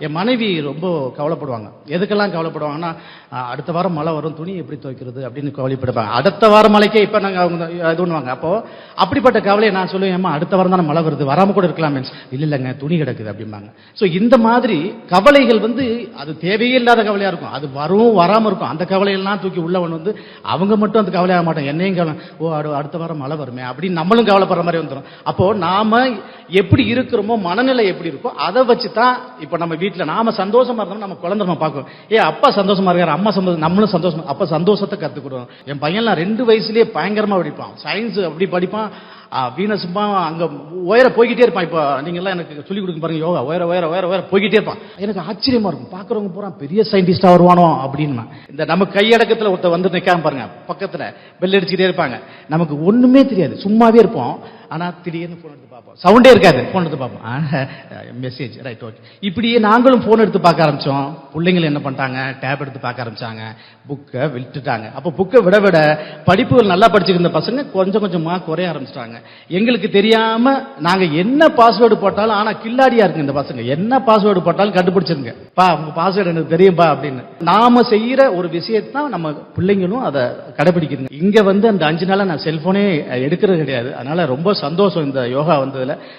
என் மனைவி ரொம்ப கவலைப்படுவாங்க. எதுக்கெல்லாம் கவலைப்படுவாங்கன்னா அடுத்த வாரம் மழை வரும் துணி எப்படி துவைக்கிறது? அப்படின்னு கவலைப்படுவாங்க. அடுத்த வாரம் மழைக்கே இப்போ நாங்கள் அவங்க இது பண்ணுவாங்க. அப்போது அப்படிப்பட்ட கவலையை நான் சொல்லுவேன் ஏம்மா அடுத்த வாரம் தானே மழை வருது? வராமல் கூட இருக்கலாம் மீன்ஸ் இல்லை இல்லைங்க துணி கிடக்குது அப்படிம்பாங்க. ஸோ இந்த மாதிரி கவலைகள் வந்து அது தேவையே இல்லாத கவலையாக இருக்கும். அது வரும் வராமல் இருக்கும். அந்த கவலையெல்லாம் தூக்கி உள்ளவன் வந்து அவங்க மட்டும் அந்த கவலையாக மாட்டோம் என்னையும் கவலை ஓ அடு- அடுத்த வாரம் மழை வருமே அப்படின்னு நம்மளும் கவலைப்படுற மாதிரி வந்துடும் அப்போது நாம் எப்படி இருக்கிறோமோ மனநிலை எப்படி இருக்கோ அதை வச்சு தான் இப்போ நம்ம வீட்டில் நாம சந்தோஷமா இருந்தோம்னா நம்ம குழந்தை நம்ம பார்க்கும் ஏ அப்பா சந்தோஷமா இருக்காரு அம்மா சந்தோஷம் நம்மளும் சந்தோஷம் அப்ப சந்தோஷத்தை கத்துக்கிடுவோம். என் பையன்லாம் ரெண்டு வயசுலயே பயங்கரமா படிப்பான் சயின்ஸ் அப்படி படிப்பான். ஆ, வீனஸுமா அங்க உயர போய்கிட்டே இருப்பான். இப்போ நீங்கெல்லாம் எனக்கு சொல்லி கொடுக்க பாருங்க யோகா உயர உயர உயர உயர போய்கிட்டே இருப்பான். எனக்கு ஆச்சரியமா இருக்கும். பாக்குறவங்க பூரா பெரிய சயின்டிஸ்டா வருவானோ அப்படின்னு. இந்த நம்ம கையடக்கத்துல ஒருத்தர் வந்து நிற்காம பாருங்க பக்கத்துல பெல் அடிச்சுட்டே இருப்பாங்க. நமக்கு ஒண்ணுமே தெரியாது. சும்மாவே இருப்போம். ஆனா திடீர்னு போன் எடுத்து பார்ப்போம். சவுண்டே இருக்காது. போன் எடுத்து பார்ப்போம். மெசேஜ் ரைட் ஓகே இப்படியே நாங்களும் போன் எடுத்து பார்க்க ஆரம்பிச்சோம். பிள்ளைங்களை என்ன பண்ணிட்டாங்க? டேப் எடுத்து பார்க்க ஆரம்பிச்சாங்க. புக்கை விட்டுட்டாங்க. அப்போ புக்கை விட விட படிப்புகள் நல்லா படிச்சுக்கிற பசங்க கொஞ்சம் கொஞ்சமா குறைய ஆரம்பிச்சிட்டாங்க. எங்களுக்கு தெரியாம நாங்க என்ன பாஸ்வேர்டு போட்டாலும் ஆனா கில்லாடியா இருக்கு இந்த பசங்க. என்ன பாஸ்வேர்டு போட்டாலும் கண்டுபிடிச்சிருங்க. பா உங்க பாஸ்வேர்டு எனக்கு தெரியும்பா அப்படின்னு. நாம செய்யற ஒரு விஷயத்தான் நம்ம பிள்ளைங்களும் அதை கடைபிடிக்கிறது இங்க வந்து அந்த அஞ்சு நாளா நான் செல்போனே எடுக்கிறது கிடையாது. அதனால ரொம்ப சந்தோஷம் இந்த யோகா வந்ததில்.